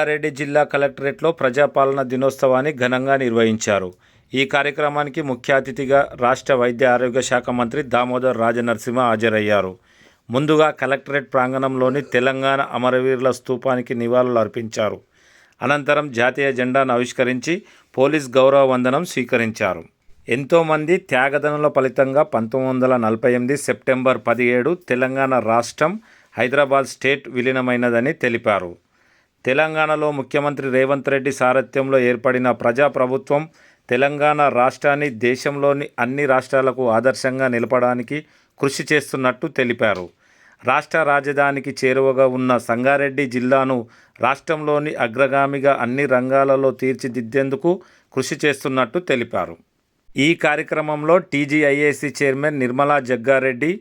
రంగారెడ్డి జిల్లా కలెక్టరేట్లో ప్రజాపాలన దినోత్సవాన్ని ఘనంగా నిర్వహించారు. ఈ కార్యక్రమానికి ముఖ్య అతిథిగా రాష్ట్ర వైద్య ఆరోగ్య శాఖ మంత్రి దామోదర్ రాజనరసింహ హాజరయ్యారు. ముందుగా కలెక్టరేట్ ప్రాంగణంలోని తెలంగాణ అమరవీరుల స్తూపానికి నివాళులు అర్పించారు. అనంతరం జాతీయ జెండాను ఆవిష్కరించి పోలీస్ గౌరవ వందనం స్వీకరించారు. ఎంతోమంది త్యాగదనుల ఫలితంగా పంతొమ్మిది వందల నలభై ఎనిమిది సెప్టెంబర్ పదిహేడు తెలంగాణ రాష్ట్రం హైదరాబాద్ స్టేట్ విలీనమైనదని తెలిపారు. తెలంగాణలో ముఖ్యమంత్రి రేవంత్ రెడ్డి సారథ్యంలో ఏర్పడిన ప్రజాప్రభుత్వం తెలంగాణ రాష్ట్రాన్ని దేశంలోని అన్ని రాష్ట్రాలకు ఆదర్శంగా నిలపడానికి కృషి చేస్తున్నట్టు తెలిపారు. రాష్ట్ర రాజధానికి చేరువగా ఉన్న సంగారెడ్డి జిల్లాను రాష్ట్రంలోని అగ్రగామిగా అన్ని రంగాలలో తీర్చిదిద్దేందుకు కృషి చేస్తున్నట్టు తెలిపారు. ఈ కార్యక్రమంలో టీజీఐఏసీ చైర్మన్ నిర్మలా జగ్గారెడ్డి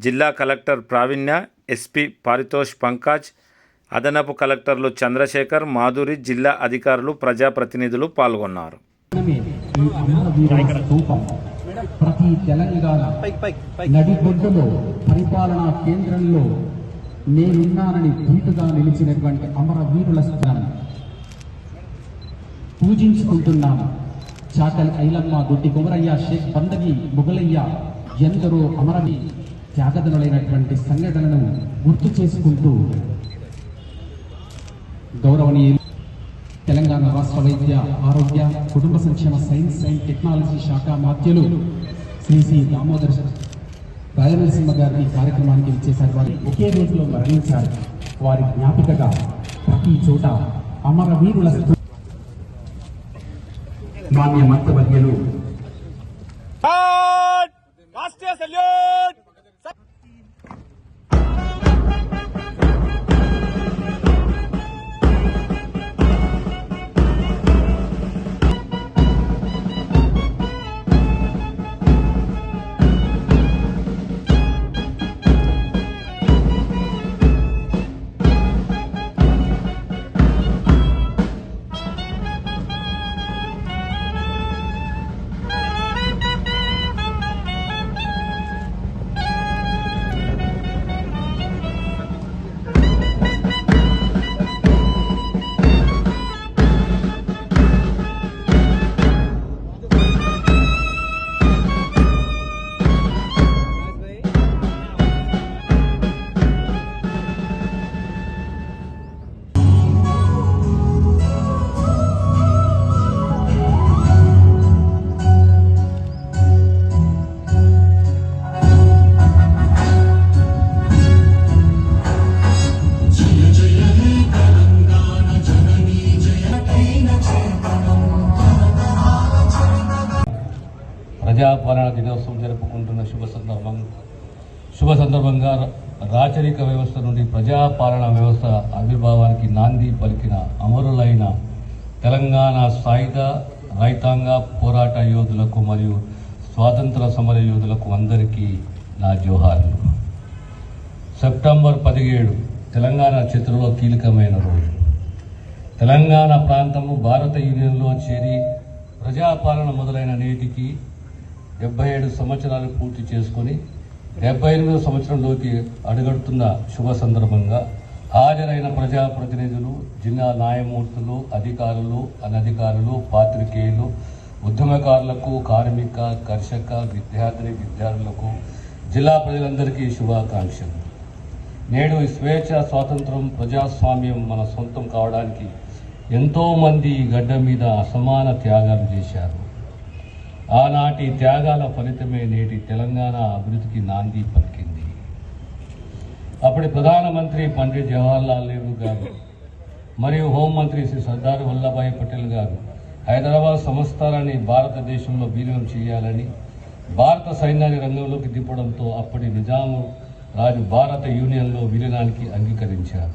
జిల్లా కలెక్టర్ ప్రావీణ్య ఎస్పీ పారితోష్ పంకాజ్ అదనపు కలెక్టర్లు చంద్రశేఖర్ మాధురి జిల్లా అధికారులు ప్రజాప్రతినిధులు పాల్గొన్నారు. ప్రతి తెలంగాణ నడిబొడ్డులో పరిపాలనా కేంద్రంలో నేనున్నానని ధీటుగా నిలిచినటువంటి అమరవీరుల స్థానం పూజించుకుంటున్నాము చాకలి ఐలమ్మ దొడ్డి కుమరయ్య షేక్ బందగి ముగలయ్య ఎందరో అమరవి త్యాగదనులైనటువంటి సంఘటనలను గుర్తు చేసుకుంటూ గౌరవనీయులు తెలంగాణ రాష్ట్ర వైద్య ఆరోగ్య కుటుంబ సంక్షేమ సైన్స్ అండ్ టెక్నాలజీ శాఖ మాధ్యులు శ్రీ శ్రీ దామోదర్ రాజనరసింహ గారిని కార్యక్రమానికి ఇచ్చేశారు వారి ఒకే రోజులో మరణించారు. వారి జ్ఞాపికగా ప్రతి చోట అమరవీరుల మాన్య మంత్రవర్యులు ప్రజాపాలన దినోత్సవం జరుపుకుంటున్న శుభ సందర్భం శుభ సందర్భంగా రాచరిక వ్యవస్థ నుండి ప్రజాపాలన వ్యవస్థ ఆవిర్భావానికి నాంది పలికిన అమరులైన తెలంగాణ సాయుధ రైతాంగ పోరాట యోధులకు మరియు స్వాతంత్ర సమర యోధులకు అందరికీ నా జోహార్లు. సెప్టెంబర్ పదిహేడు తెలంగాణ చరిత్రలో కీలకమైన రోజు. తెలంగాణ ప్రాంతము భారత యూనియన్లో చేరి ప్రజాపాలన మొదలైన నేటికి డెబ్బై ఏడు సంవత్సరాలు పూర్తి చేసుకొని డెబ్బై ఎనిమిదో సంవత్సరంలోకి అడుగడుతున్న శుభ సందర్భంగా హాజరైన ప్రజాప్రతినిధులు జిల్లా న్యాయమూర్తులు అధికారులు అనధికారులు పాత్రికేయులు ఉద్యమకారులకు కార్మిక కర్షక విద్యార్థిని విద్యార్థులకు జిల్లా ప్రజలందరికీ శుభాకాంక్షలు. నేడు ఈ స్వేచ్ఛ స్వాతంత్రం ప్రజాస్వామ్యం మన సొంతం కావడానికి ఎంతోమంది ఈ గడ్డ మీద అసమాన త్యాగాలు చేశారు. ఆనాటి త్యాగాల ఫలితమే నేటి తెలంగాణ అభివృద్ధికి నాంది పలికింది. అప్పటి ప్రధానమంత్రి పండిట్ జవహర్లాల్ నెహ్రూ గారు మరియు హోంమంత్రి శ్రీ సర్దార్ వల్లభాయ్ పటేల్ గారు హైదరాబాద్ సంస్థానాన్ని భారతదేశంలో విలీనం చేయాలని భారత సైన్యాన్ని రంగంలోకి దింపడంతో అప్పటి నిజాము రాజు భారత యూనియన్లో విలీనానికి అంగీకరించారు.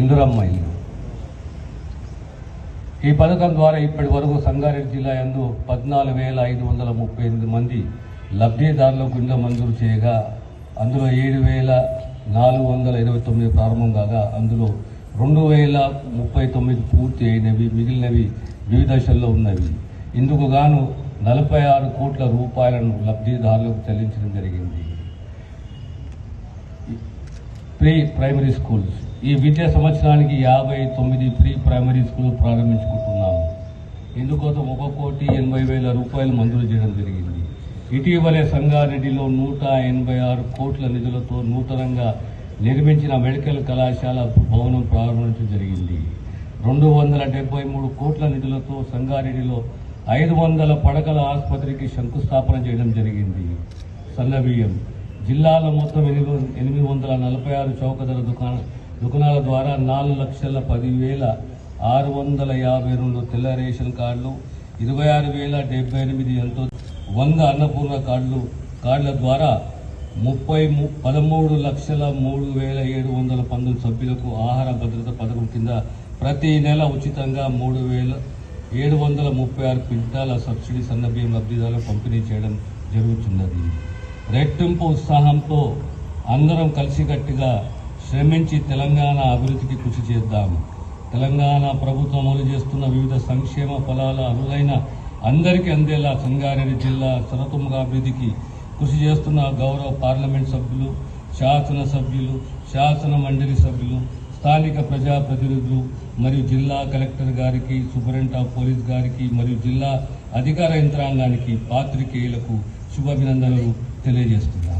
ఇందురమ్మ ఇల్లు ఈ పథకం ద్వారా ఇప్పటి వరకు సంగారెడ్డి జిల్లా యందు పద్నాలుగు వేల ఐదు వందల ముప్పై ఎనిమిది మంది లబ్ధిదారులకు ఇండ్ల మంజూరు చేయగా అందులో ఏడు వేల నాలుగు వందల ఇరవై తొమ్మిది ప్రారంభం కాగా అందులో రెండు వేల ముప్పై తొమ్మిది పూర్తి అయినవి మిగిలినవి వివిధ దశల్లో ఉన్నవి. ఇందుకు గాను నలభై ఆరు కోట్ల రూపాయలను లబ్ధిదారులకు చెల్లించడం జరిగింది. Pre primary schools. ఈ విద్యా సంవత్సరానికి యాభై తొమ్మిది ప్రీ ప్రైమరీ స్కూల్ ప్రారంభించుకుంటున్నాము. ఇందుకోసం ఒక కోటి ఎనభై వేల రూపాయలు మంజూరు చేయడం జరిగింది. ఇటీవలే సంగారెడ్డిలో నూట ఎనభై ఆరు కోట్ల నిధులతో నూతనంగా నిర్మించిన మెడికల్ కళాశాల భవనం ప్రారంభించడం జరిగింది. రెండు వందల డెబ్బై మూడు కోట్ల నిధులతో సంగారెడ్డిలో ఐదు వందల పడకల ఆసుపత్రికి శంకుస్థాపన చేయడం జరిగింది. సన్నబియ్యం. జిల్లాలో మొత్తం ఎనిమిది ఎనిమిది వందల నలభై ఆరు చౌకధర దుకాణం దుకాణాల ద్వారా నాలుగు లక్షల పదివేల ఆరు వందల యాభై రెండు తెల్ల రేషన్ కార్డులు ఇరవై ఆరు వేల డెబ్బై ఎనిమిది ఎంతో వంద అన్నపూర్ణ కార్డులు కార్డుల ద్వారా ముప్పై ము పదమూడు లక్షల మూడు వేల ఏడు వందల పంతొమ్మిది సభ్యులకు ఆహార భద్రత పథకం కింద ప్రతి నెల ఉచితంగా మూడు వేల ఏడు వందల ముప్పై ఆరు క్వింటాల సబ్సిడీ సన్నబియ్యం లబ్ధిదారులు పంపిణీ చేయడం జరుగుతున్నది. రెట్టింపు ఉత్సాహంతో అందరం కలిసికట్టుగా శ్రమించి తెలంగాణ అభివృద్ధికి కృషి చేద్దాము తెలంగాణ ప్రభుత్వం అమలు చేస్తున్న వివిధ సంక్షేమ ఫలాల అర్హులైన అందరికీ అందేలా సంగారెడ్డి జిల్లా సరతుముగా అభివృద్ధికి కృషి చేస్తున్న గౌరవ పార్లమెంట్ సభ్యులు శాసన సభ్యులు శాసన మండలి సభ్యులు స్థానిక ప్రజాప్రతినిధులు మరియు జిల్లా కలెక్టర్ గారికి సూపరింట ఆఫ్ పోలీస్ గారికి మరియు జిల్లా అధికార యంత్రాంగానికి పాత్రికేయులకు శుభాభినందనలు తెలియజేస్తున్నారు